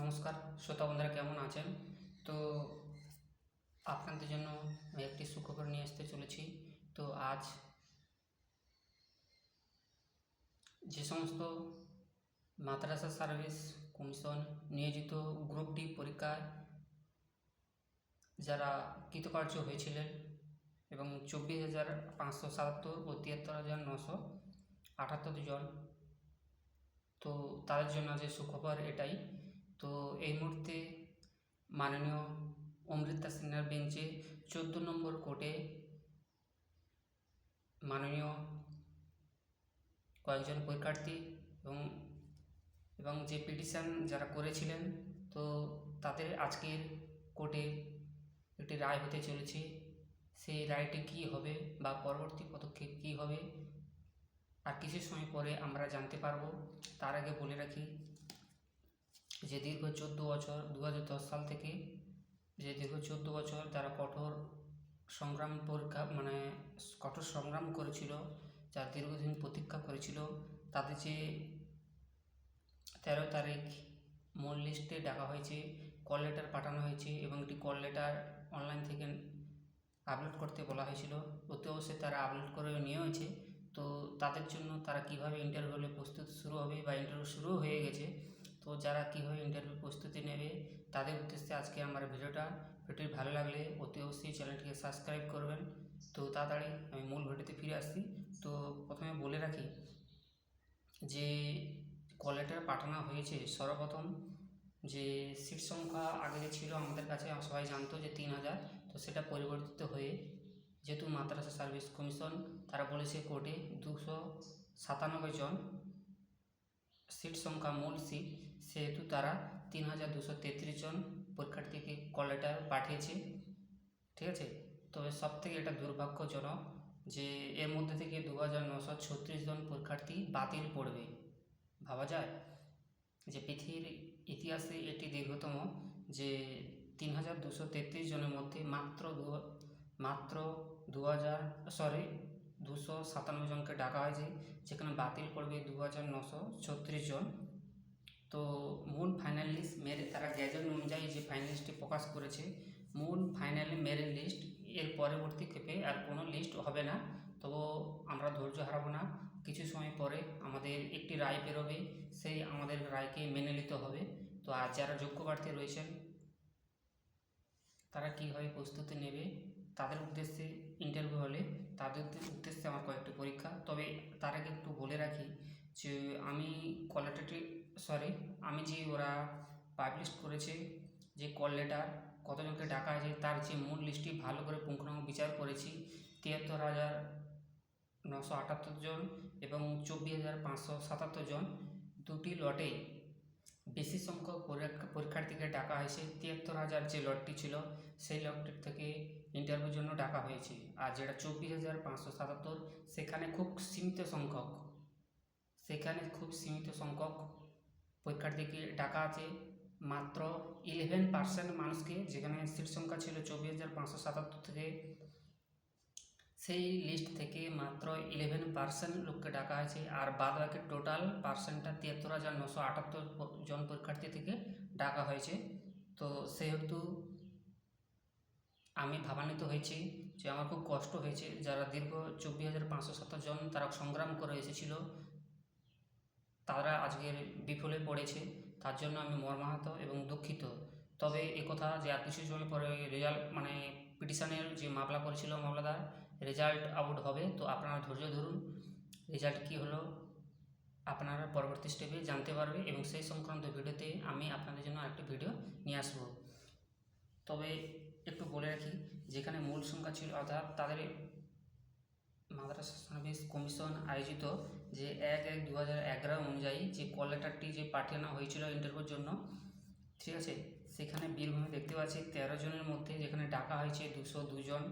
নমস্কার, শ্রোতা বন্ধুরা কেমন আছেন? তো আপনাদের জন্য আমি একটি সুখবর নিয়ে আসতে চলেছি। তো আজ যে সমস্ত মাদ্রাসা সার্ভিস কমিশন নিয়োজিত গ্রুপ ডি পরীক্ষায় যারা কৃতকার্য হয়েছিলেন এবং চব্বিশ হাজার পাঁচশো সাতাত্তর ও তিয়াত্তর হাজার নশো আটাত্তর জন, তো তাদের জন্য যে সুখবর এটাই। তো এই মুহূর্তে মাননীয় অমৃতা সিনহার বেঞ্চে চোদ্দ নম্বর কোর্টে মাননীয় কয়েকজন পরীক্ষার্থী এবং এবং যে পিটিশন যারা করেছিলেন, তো তাদের আজকের কোর্টে একটি রায় হতে চলেছে। সেই রায়টি কী হবে বা পরবর্তী পদক্ষেপ কী হবে, আর কিছু সময় পরে আমরা জানতে পারব, তার আগে বলে রাখি যে দীর্ঘ চোদ্দ বছর দু হাজার দশ সাল থেকে যে দীর্ঘ চোদ্দ বছর তারা কঠোর সংগ্রাম পরীক্ষা মানে কঠোর সংগ্রাম করেছিল যারা দীর্ঘদিন প্রতীক্ষা করেছিল তাদের যে তেরো তারিখ মূল লিস্টে ডাকা হয়েছে, কল লেটার পাঠানো হয়েছে এবং একটি কল লেটার অনলাইন থেকে আপলোড করতে বলা হয়েছিল। অতি অবশ্যই তারা আপলোড করে নিয়েওছে। তো তাদের জন্য তারা কীভাবে ইন্টারভিউলে প্রস্তুত শুরু হবে বা ইন্টারভিউ শুরু হয়ে গেছে তো যারা কীভাবে ইন্টারভিউ প্রস্তুতি নেবে, তাদের উদ্দেশ্যে আজকে আমার ভিডিওটা। ভিডিওটি ভালো লাগলে অতি অবশ্যই চ্যানেলটিকে সাবস্ক্রাইব করবেন। তো তাড়াতাড়ি আমি মূল ভিডিওতে ফিরে আসছি। তো প্রথমে বলে রাখি যে কল লেটার পাঠানো হয়েছে সর্বপ্রথম যে সিট সংখ্যা আগে যে ছিল আমাদের কাছে সবাই জানতো যে তিন হাজার। তো সেটা পরিবর্তিত হয়ে যেহেতু মাদ্রাসা সার্ভিস কমিশন তারা বলেছে কোর্টে দুশো সাতানব্বই জন সিট সংখ্যা মূল সিট সেহেতু তারা তিন হাজার দুশো তেত্রিশ জন পরীক্ষার্থীকে কল পাঠিয়েছে, ঠিক আছে? তবে সব থেকে এটা দুর্ভাগ্যজনক যে এর মধ্যে থেকে দু হাজার নশো ছত্রিশ জন পরীক্ষার্থী বাতিল পড়বে। ভাবা যায় যে পৃথিবীর ইতিহাসে এটি দীর্ঘতম যে তিন হাজার দুশো তেত্রিশ জনের মধ্যে মাত্র দু মাত্র দু হাজার সরি দুশো সাতান্ন জনকে ডাকা হয়েছে, যেখানে বাতিল পড়বে দু হাজার নশো ছত্রিশ জন। তো মূল ফাইনাল লিস্ট মেরে, তারা গ্যাজেট অনুযায়ী যে ফাইনাল লিস্টটি প্রকাশ করেছে, মূল ফাইনাল মেরিট লিস্ট এর পরবর্তী ক্ষেপে আর কোনো লিস্ট হবে না। তবু আমরা ধৈর্য হারাবো না। কিছু সময় পরে আমাদের একটি রায় বেরোবে, সেই আমাদের রায়কে মেনে নিতে হবে। তো আর যারা যোগ্য প্রার্থী রয়েছেন, তারা কীভাবে প্রস্তুতি নেবে, তাদের উদ্দেশ্যে ইন্টারভিউ হলে তাদের উদ্দেশ্যে আমার কয়েকটি পরীক্ষা। তবে তার আগে একটু বলে রাখি যে, আমি কোয়ালিটি সরি আমি যে ওরা পাবলিশ করেছে যে কল লেটার কতজনকে ডাকা আছে তার যে মূল লিস্টটি ভালো করে পুঙ্খানুপুঙ্খ বিচার করেছি, তিয়াত্তর হাজার নশো আটাত্তর জন এবং চব্বিশ হাজার পাঁচশো সাতাত্তর জন দুটি লটে বেশি সংখ্যক পরীক্ষা- পরীক্ষার্থীকে ডাকা হয়েছে। তিয়াত্তর হাজার যে লটটি ছিল, সেই লটটির থেকে ইন্টারভিউর জন্য ডাকা হয়েছে। আর যেটা চব্বিশ হাজার পাঁচশো সাতাত্তর, সেখানে খুব সীমিত সংখ্যক। সেখানে খুব সীমিত সংখ্যক পরীক্ষার্থীকে ডাকা আছে। মাত্র ইলেভেন পার্সেন্ট মানুষকে যেখানে সিট সংখ্যা ছিল চব্বিশ হাজার পাঁচশো সাতাত্তর থেকে, সেই লিস্ট থেকে মাত্র ইলেভেন পার্সেন্ট লোককে ডাকা হয়েছে। আর বাদ বাকি টোটাল পার্সেন্টটা তিয়াত্তর হাজার নশো আটাত্তর জন পরীক্ষার্থী থেকে ডাকা হয়েছে। তো সেহেতু আমি ভাবান্বিত হয়েছি যে আমার খুব কষ্ট হয়েছে। যারা দীর্ঘ চব্বিশ হাজার পাঁচশো জন তারা সংগ্রাম করে এসেছিল, তারা আজকের বিফলে পড়েছে। তার জন্য আমি মর্মাহত এবং দুঃখিত। তবে কথা যে আর কিছু সময় পরে রেজাল্ট মানে পিটিশনের যে মামলা করেছিল মামলাদার, রেজাল্ট আউট হবে। তো আপনারা ধৈর্য ধরুন, রেজাল্ট কী হলো আপনারা পরবর্তী স্টেপে জানতে পারবে এবং সেই সংক্রান্ত ভিডিওতে আমি আপনাদের জন্য একটি ভিডিও নিয়ে আসব। তবে একটু বলে রাখি, যেখানে মূল সংখ্যা ছিল, অর্থাৎ তাদের মাদ্রাসা সার্ভিস কমিশন আয়োজিত যে এক এক দু হাজার এগারো অনুযায়ী যে কল লেটারটি যে পাঠানো হয়েছিল ইন্টারভিউর জন্য, ঠিক আছে? সেখানে বীরভূমে দেখতে পাচ্ছি তেরো জনের মধ্যে যেখানে ডাকা হয়েছে দুশো দুজন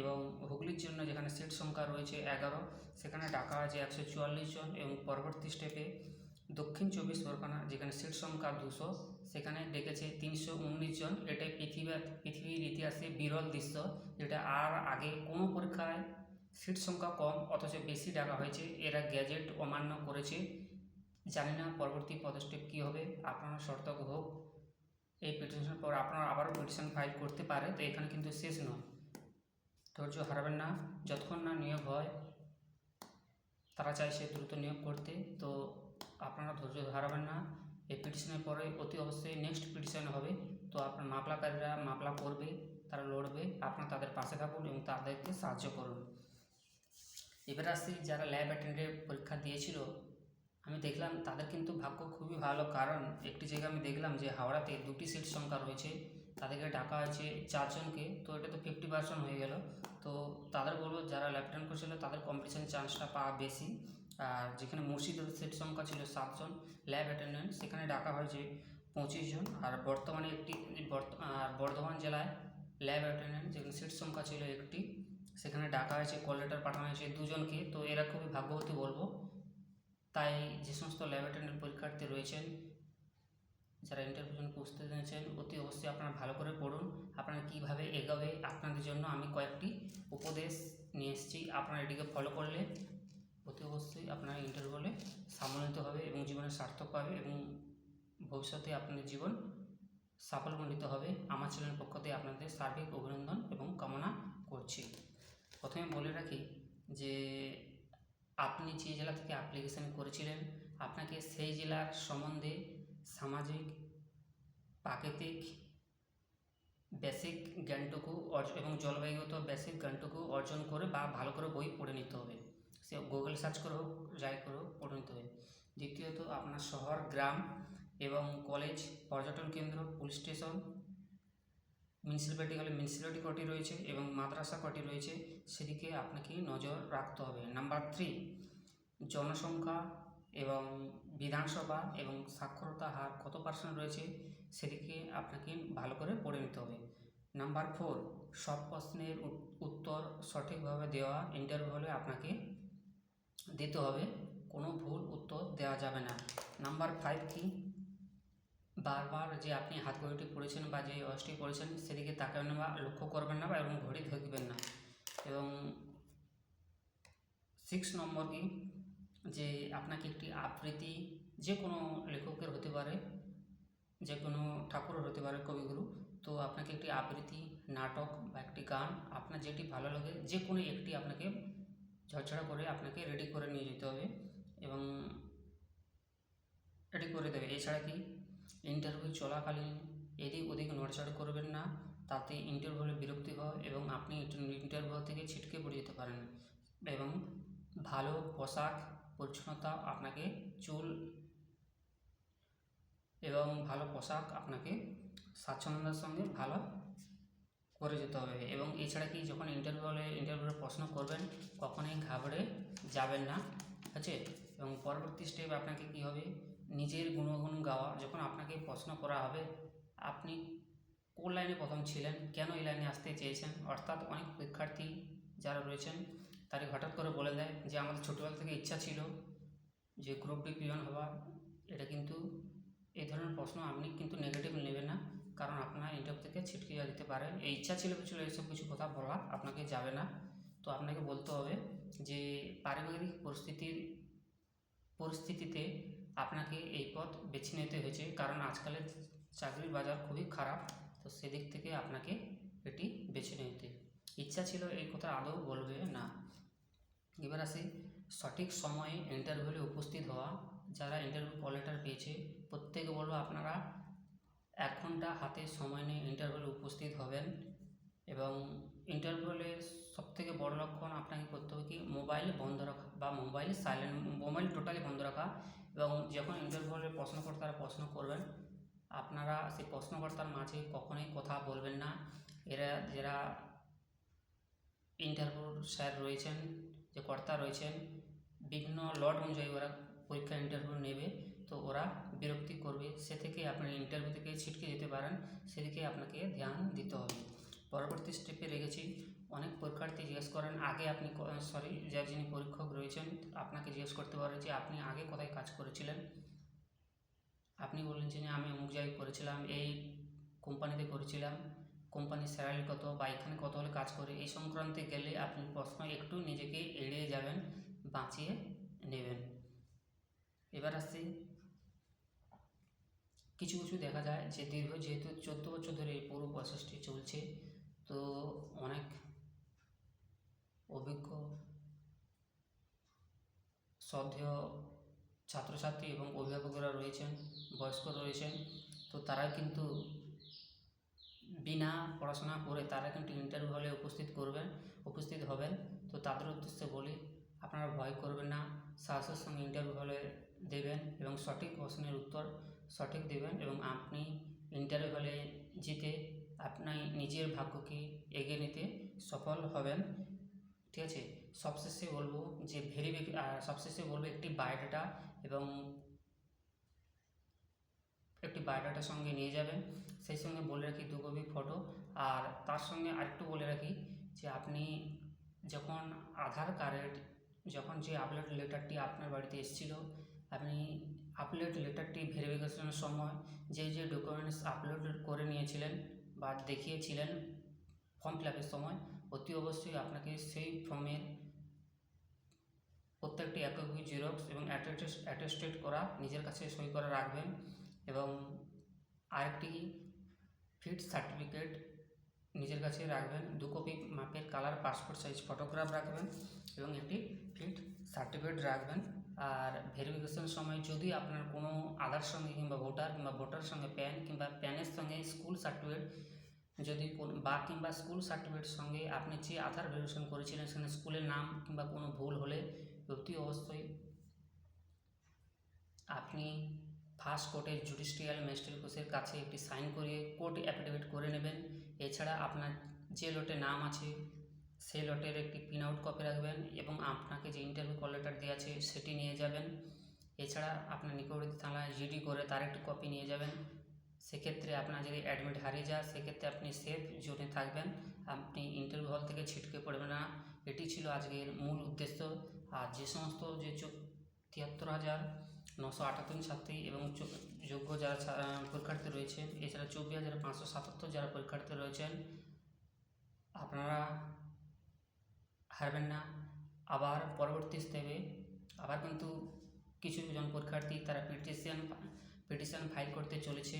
এবং হুগলির জন্য যেখানে সিট সংখ্যা রয়েছে এগারো, সেখানে ডাকা আছে একশো চুয়াল্লিশ জন এবং পরবর্তী স্টেপে দক্ষিণ চব্বিশ পরগনা, যেখানে সিট সংখ্যা দুশো, সেখানে ডেকেছে তিনশো উনিশ জন। এটাই পৃথিবী, পৃথিবীর ইতিহাসে বিরল দৃশ্য, যেটা আর আগে কোনো পরীক্ষায় সিট সংখ্যা কম, অথচ বেশি ডাকা হয়েছে। এরা গ্যাজেট অমান্য করেছে। জানি না পরবর্তী পদক্ষেপ কী হবে, আপনারা সতর্ক হোক। এই পিটিশনের পর আপনারা আবারও পিটিশন ফাইল করতে পারে, তো এখানে কিন্তু শেষ নয়। ধৈর্য হারাবেন না, যতক্ষণ না নিয়োগ হয়, তারা চাইছে দ্রুত নিয়োগ করতে। তো আপনারা ধৈর্য হারাবেন না। এই পিটিশনের পরে অতি অবশ্যই নেক্সট পিটিশন হবে। তো আপনার মামলাকারীরা মামলা করবে, তারা লড়বে, আপনারা তাদের পাশে থাকুন এবং তাদেরকে সাহায্য করুন। এবার আসছি যারা ল্যাব অ্যাটেন্ডেন্ট পরীক্ষা দিয়েছিল, আমি দেখলাম তাদের কিন্তু ভাগ্য খুবই ভালো। কারণ একটি জায়গায় আমি দেখলাম যে হাওড়াতে দুটি সিট সংখ্যা রয়েছে, তাদেরকে ডাকা হয়েছে চারজনকে। তো এটা তো ফিফটি পার্সেন্ট হয়ে গেল। তো তাদের বলব যারা লেফটেন্যান্ট করছিল, তাদের কম্পিটিশন চান্সটা পাওয়া বেশি। আর যেখানে মুর্শিদের সিট সংখ্যা ছিল সাতজন ল্যাব অ্যাটেন্ডেন্ট সেখানে ডাকা হয়েছে পঁচিশ জন আর বর্তমানে একটি আর বর্ধমান জেলায় ল্যাব অ্যাটেন্ডেন্ট যেখানে সিট সংখ্যা ছিল একটি, সেখানে ডাকা হয়েছে কল লেটার পাঠানো হয়েছে দুজনকে। তো এরা খুবই ভাগ্যবতী বলব। তাই যে সমস্ত ল্যাব অ্যাটেন্ডেন্ট পরীক্ষার্থী রয়েছেন, যারা ইন্টারভিউ জন্য প্রস্তুতি নিয়েছেন, অতি অবশ্যই আপনারা ভালো করে পড়ুন। আপনারা কীভাবে এগোবে আপনাদের জন্য আমি কয়েকটি উপদেশ নিয়ে এসেছি। আপনারা এটিকে ফলো করলে অতি অবশ্যই আপনারা ইন্টারভিউলে সম্মানিত হবে এবং জীবনে সার্থক পাবে এবং ভবিষ্যতে আপনাদের জীবন সাফল্যমণ্ডিত হবে। আমার চ্যানেলের পক্ষ থেকে আপনাদের সার্বিক অভিনন্দন এবং কামনা করছি। প্রথমে বলে রাখি যে, আপনি যে জেলা থেকে অ্যাপ্লিকেশন করেছিলেন, আপনাকে সেই জেলার সম্বন্ধে সামাজিক, প্রাকৃতিক বেসিক জ্ঞানটুকু এবং জলবায়ুগত বেসিক জ্ঞানটুকু অর্জন করে বা ভালো করে বই পড়ে নিতে হবে। সে গুগল সার্চ করে হোক যাই করে হোক পড়ে নিতে হবে। দ্বিতীয়ত, আপনার শহর, গ্রাম এবং কলেজ পর্যটন কেন্দ্র পুলিশ স্টেশন মিউনিসিপ্যালিটি হলে মিউনিসিপ্যালিটি কটি রয়েছে এবং মাদ্রাসা কটি রয়েছে, সেদিকে আপনাকে নজর রাখতে হবে। নাম্বার থ্রি জনসংখ্যা এবং বিধানসভা এবং সাক্ষরতা হার কত পার্সেন্ট রয়েছে, সেদিকে আপনাকে ভালো করে পড়ে নিতে হবে। নাম্বার ফোর সব প্রশ্নের উত্তর সঠিকভাবে দেওয়া ইন্টারভিউ হলে আপনাকে দিতে হবে। কোনো ভুল উত্তর দেওয়া যাবে না। নাম্বার ফাইভ কি? বারবার যে আপনি হাত ঘড়িটি পড়েছেন বা যে ওয়াচটি পড়েছেন, সেদিকে তাকাবেন বা লক্ষ্য করবেন না বা এবং ঘড়ি দেখবেন না। এবং সিক্স নম্বর কি? যে আপনাকে একটি আবৃত্তি যে কোনো লেখকের হতে পারে, যে কোনো ঠাকুরের হতে পারে, কবিগুরু। তো আপনাকে একটি আবৃত্তি, নাটক বা একটি গান আপনার যেটি ভালো লাগে, যে কোনো একটি আপনাকে ঝরঝরা করে আপনাকে রেডি করে নিয়ে যেতে হবে এবং রেডি করে দেবে। এছাড়া কি? ইন্টারভিউ চলাকালীন এদিক ওদিক নড়চড় করবেন না, তাতে ইন্টারভিউ বিরক্তি হয় এবং আপনি ইন্টারভিউ থেকে ছিটকে পড়ে যেতে পারেন এবং ভালো পোশাক পরিচ্ছন্নতা আপনাকে চুল এবং ভালো পোশাক আপনাকে স্বাচ্ছন্দ্যের সঙ্গে ভালো করে যেতে হবে। এবং এছাড়া কি যখন ইন্টারভিউ হলে ইন্টারভিউর প্রশ্ন করবেন, কখনোই ঘাবড়ে যাবেন না ঠিক আছে? এবং পরবর্তী স্টেপ আপনাকে কি হবে? নিজের গুণগুণ গাওয়া। যখন আপনাকে প্রশ্ন করা হবে, আপনি কোন লাইনে প্রথম ছিলেন? কেন এই লাইনে আসতে চেয়েছেন? অর্থাৎ অনেক পরীক্ষার্থী যারা রয়েছেন, তারা হঠাৎ করে বলে দেয় যে, আমাদের ছোটোবেলা থেকে ইচ্ছা ছিল যে গ্রুপ ডি পিয়ন হওয়া এটা কিন্তু এই ধরনের প্রশ্ন আপনি কিন্তু নেগেটিভ নেবেন না। কারণ আপনার ইন্টারভিউ থেকে ছিটকে যাওয়া দিতে পারে এই ইচ্ছা ছিল ছিল এইসব কিছু কথা বলা, আপনাকে যাবে না। তো আপনাকে বলতে হবে যে পারিবারিক পরিস্থিতির, পরিস্থিতিতে আপনাকে এই পথ বেছে নিতে হয়েছে। কারণ আজকালের চাকরির বাজার খুবই খারাপ, তো সেদিক থেকে আপনাকে এটি বেছে নিতে। ইচ্ছা ছিল এই কথা আদৌ বলবে না। এবার আসি, সঠিক সময়ে ইন্টারভিউয়ে উপস্থিত হওয়া। যারা ইন্টারভিউ কল পেয়েছে, প্রত্যেকে বলব আপনারা এক ঘণ্টা হাতে সময় নিয়ে ইন্টারভিউয়ে উপস্থিত হবেন এবং ইন্টারভিউলে সব থেকে বড় লক্ষণ আপনাকে করতে হবে কি? মোবাইল বন্ধ রাখা বা মোবাইল সাইলেন্ট মোবাইল টোটালি বন্ধ রাখা এবং যখন ইন্টারভিউলে প্রশ্নকর্তারা প্রশ্ন করবেন, আপনারা সেই প্রশ্নকর্তার মাঝে কখনোই কথা বলবেন না। এরা, যারা ইন্টারভিউর স্যার রয়েছেন, যে কর্তা রয়েছেন, বিভিন্ন লট অনুযায়ী ওরা পরীক্ষা ইন্টারভিউ নেবে। তো ওরা বিরক্তি করবে। সে থেকে আপনি ইন্টারভিউ থেকে ছিটকে যেতে পারেন। সেদিকে আপনাকে ধ্যান দিতে হবে। পরবর্তী স্টেপে রেখেছি। অনেক পরীক্ষার্থী জিজ্ঞেস করেন, আগে আপনি সরি যার যিনি পরীক্ষক রয়েছেন, আপনাকে জিজ্ঞেস করতে পারে যে, আপনি আগে কোথায় কাজ করেছিলেন? আপনি বললেন যে আমি অমুক জায়গায় করেছিলাম, এই কোম্পানিতে করেছিলাম। কোম্পানির স্যালারি কত বা এখানে কত হলে কাজ করে? এই সংক্রান্তে গেলে আপনি প্রশ্ন একটু নিজেকে এড়িয়ে যাবেন, বাঁচিয়ে নেবেন। এবার আসছি কিছু কিছু দেখা যায় যে দীর্ঘ যেহেতু চোদ্দ বছর ধরে এই পুরো প্রসেসটি চলছে, তো অনেক অভিজ্ঞ শ্রদ্ধেয় ছাত্রছাত্রী এবং অভিভাবকরা রয়েছেন, বয়স্ক রয়েছেন, তো তারা কিন্তু বিনা পড়াশোনা করে তারা কিন্তু ইন্টারভিউ হলে উপস্থিত করবেন, উপস্থিত হবেন। তো তাদের উদ্দেশ্যে বলি, আপনারা ভয় করবেন না সাহসের সঙ্গে ইন্টারভিউ হলে দেবেন এবং সঠিক প্রশ্নের উত্তর সঠিক দেবেন এবং আপনি ইন্টারভিউ জিতে আপনি নিজের ভাগ্যকে এগিয়ে নিতে সফল হবেন। ঠিক আছে? সবশেষে বলব যে ভেরিফিক সবশেষে বলব একটি বায়োডাটা এবং একটি বায়োডাটার সঙ্গে নিয়ে যাবেন। সেই সঙ্গে বলে রাখি দু কপি ফটো আর তার সঙ্গে আরেকটু বলে রাখি যে আপনি যখন আধার কার্ডের যখন যে আপলোড লেটারটি আপনার বাড়িতে এসেছিল, আপনি আপলোড লেটারটি ভেরিফিকেশনের সময় যে যে ডকুমেন্টস আপলোড করে নিয়েছিলেন বা দেখিয়েছিলেন ফর্ম ফিল সময়, অতি অবশ্যই আপনাকে সেই ফর্মের প্রত্যেকটি এক কপি জেরক্স এবং অ্যাটেস্টেড করা নিজের কাছে সই করা রাখবেন এবং আরেকটি ফিট সার্টিফিকেট নিজের কাছে রাখবেন। দু কপি মাপের কালার পাসপোর্ট সাইজ ফটোগ্রাফ রাখবেন এবং একটি ফিট সার্টিফিকেট রাখবেন। আর ভেরিফিকেশন সময় যদি আপনার কোনো আধার সঙ্গে কিংবা ভোটার কিংবা ভোটার সঙ্গে প্যান কিংবা প্যানের সঙ্গে স্কুল সার্টিফিকেট যদি বা কিংবা স্কুল সার্টিফিকেটের সঙ্গে আপনি যে আধার ভেরিফিকেশন করেছিলেন সেখানে স্কুলের নাম কিংবা কোনো ভুল হলে অতি অবশ্যই আপনি ফার্স্ট কোর্টের জুডিশিয়াল ম্যাজিস্ট্রেট কোর্সের কাছে একটি সাইন করিয়ে কোর্ট অ্যাফিডেভিট করে নেবেন। এছাড়া আপনার যে লটে নাম আছে। সেই লটের একটি প্রিন্ট আউট কপি রাখবেন এবং আপনাকে যে ইন্টারভিউ কল লেটার দেওয়া আছে সেটি নিয়ে যাবেন। এছাড়া আপনার নিকটবর্তী থানায় জিডি করে তার একটি কপি নিয়ে যাবেন। সেক্ষেত্রে আপনার যদি অ্যাডমিট হারিয়ে যায়, সেক্ষেত্রে আপনি সেফ জোনে থাকবেন। আপনি ইন্টারভিউ হল থেকে ছিটকে পড়বেন না। এটি ছিল আজকের মূল উদ্দেশ্য। আর যে সমস্ত যে তিয়াত্তর হাজার নশো আটাত্তর ছাত্রী এবং যোগ্য যারা পরীক্ষার্থী রয়েছেন এছাড়া চব্বিশ হাজার পাঁচশো সাতাত্তর যারা পরীক্ষার্থী রয়েছেন, আপনারা হারবেন না। আবার পরবর্তী স্টেপে আবার কিন্তু কিছু জন পরীক্ষার্থী তারা পিটিশন পিটিশন ফাইল করতে চলেছে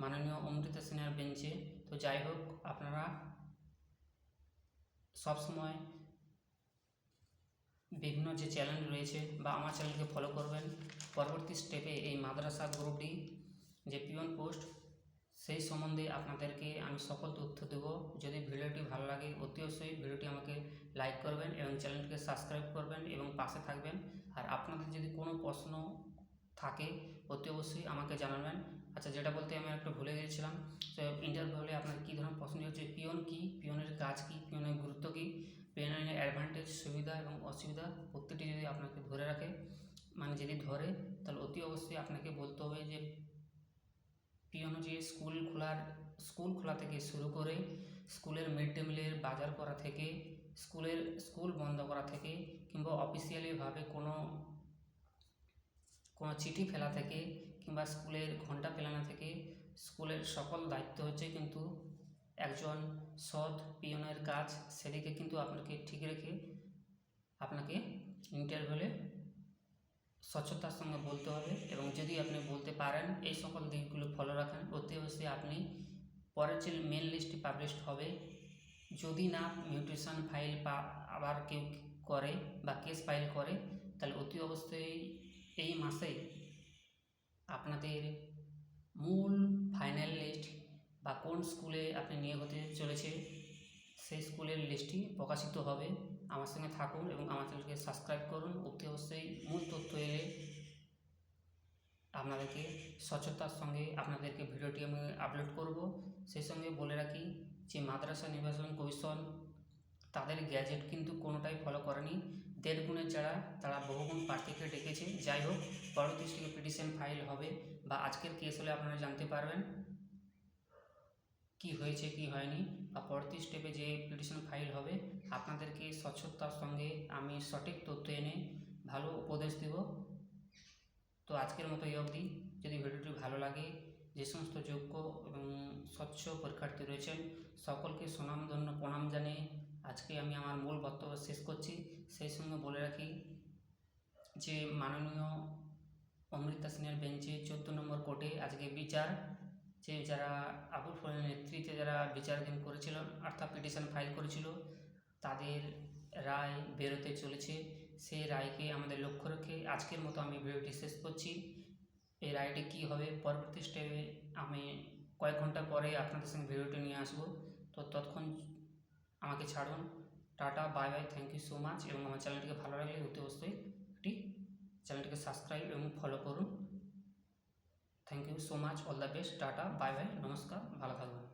মাননীয় অমৃতা সিনহার বেঞ্চে তো যাই হোক, আপনারা সবসময় বিভিন্ন যে চ্যানেল রয়েছে বা আমার চ্যানেলকে ফলো করবেন। পরবর্তী স্টেপে এই মাদ্রাসা গ্রুপ ডি যে পিওন পোস্ট সেই সম্বন্ধে আপনাদেরকে আমি সকল তথ্য দেব। যদি ভিডিওটি ভালো লাগে, অতি অবশ্যই ভিডিওটি আমাকে লাইক করবেন এবং চ্যানেলটিকে সাবস্ক্রাইব করবেন এবং পাশে থাকবেন। আর আপনাদের যদি কোনো প্রশ্ন থাকে, অতি অবশ্যই আমাকে জানাবেন। আচ্ছা যেটা বলতে আমি একটু ভুলে গিয়েছিলাম, তো ইন্টারভিউ হলে আপনার কী ধরনের প্রশ্ন হচ্ছে? পিওন কী? পিওনের কাজ কী? পিওনের গুরুত্ব কী? পিওনের অ্যাডভান্টেজ সুবিধা এবং অসুবিধা প্রত্যেকটি যদি আপনাকে ধরে রাখে মানে যদি ধরে, তাহলে অতি অবশ্যই আপনাকে বলতে হবে যে পিওনো যে স্কুল খোলার, স্কুল খোলা থেকে শুরু করে স্কুলের মিড ডে মিলের বাজার করা থেকে, স্কুলের, স্কুল বন্ধ করা থেকে কিংবা অফিসিয়ালিভাবে কোনো কোনো চিঠি ফেলা থেকে কিংবা স্কুলের ঘণ্টা ফেলানো থেকে স্কুলের সকল দায়িত্ব হচ্ছে কিন্তু একজন সৎ পিয়নের কাজ, সেদিকে কিন্তু আপনাকে ঠিক রেখে আপনাকে ইন্টারভিউলে স্বচ্ছতার সঙ্গে বলতে হবে এবং যদি আপনি বলতে পারেন এই সকল দিকগুলো ফলো রাখেন, অতি অবশ্যই আপনি পরের যে মেন লিস্টটি পাবলিশ হবে, যদি না মিউটেশন ফাইল বা আবার কেউ করে বা কেস ফাইল করে, তাহলে অতি অবশ্যই এই মাসে আপনাদের মূল ফাইনাল লিস্ট বা কোন স্কুলে আপনি নিয়োগ হতে চলেছে, সেই স্কুলের লিস্টটি প্রকাশিত হবে। আমার সঙ্গে থাকুন এবং আমার চ্যানেলকে সাবস্ক্রাইব করুন। অতি অবশ্যই মূল তথ্য এলে আপনাদেরকে স্বচ্ছতার সঙ্গে আপনাদেরকে ভিডিওটি আমি আপলোড করব। সেই সঙ্গে বলে রাখি যে, মাদ্রাসা নির্বাচন কমিশন তাদের গ্যাজেট কিন্তু কোনোটাই ফলো করেনি। দেড় গুণের যারা, তারা বহুগুণ প্রার্থীকে ডেকেছে। যাই হোক, পরবর্তী পিটিশন ফাইল হবে বা আজকের কেস হলে আপনারা জানতে পারবেন। কি হয়েছে, কি হয়নি বা পরবর্তী স্টেপে যে পিটিশন ফাইল হবে, আপনাদেরকে স্বচ্ছতার সঙ্গে আমি সঠিক তথ্য এনে ভালো উপদেশ দেব। তো আজকের মতো এই অবধি। যদি ভিডিওটি ভালো লাগে, যে সমস্ত যোগ্য এবং স্বচ্ছ পরীক্ষার্থী রয়েছেন, সকলকে সুনামধন্য প্রণাম জানিয়ে আজকে আমি আমার মূল বক্তব্য শেষ করছি। সেই সঙ্গে বলে রাখি যে, মাননীয় অমৃতা সিনহার বেঞ্চে চোদ্দ নম্বর কোর্টে আজকে বিচার যে যারা আবুল ফলের নেতৃত্বে যারা বিচারাধীন করেছিল, অর্থাৎ পিটিশন ফাইল করেছিল, তাদের রায় বেরোতে চলেছে। সেই রায়কে আমাদের লক্ষ্য রেখে আজকের মতো আমি ভিডিওটি শেষ করছি। এই রায়টি কী হবে পরবর্তী স্টেপে আমি কয়েক ঘণ্টা পরে আপনাদের সঙ্গে ভিডিওটি নিয়ে আসব। তো ততক্ষণ আমাকে ছাড়ুন। Tata, bye bye, thank you so much এবং আমার চ্যানেলটিকে ভালো লাগলে অতি অবশ্যই একটি চ্যানেলটিকে সাবস্ক্রাইব এবং ফলো করুন। Thank you so much all the best tata bye bye নমস্কার ভালো থাকবেন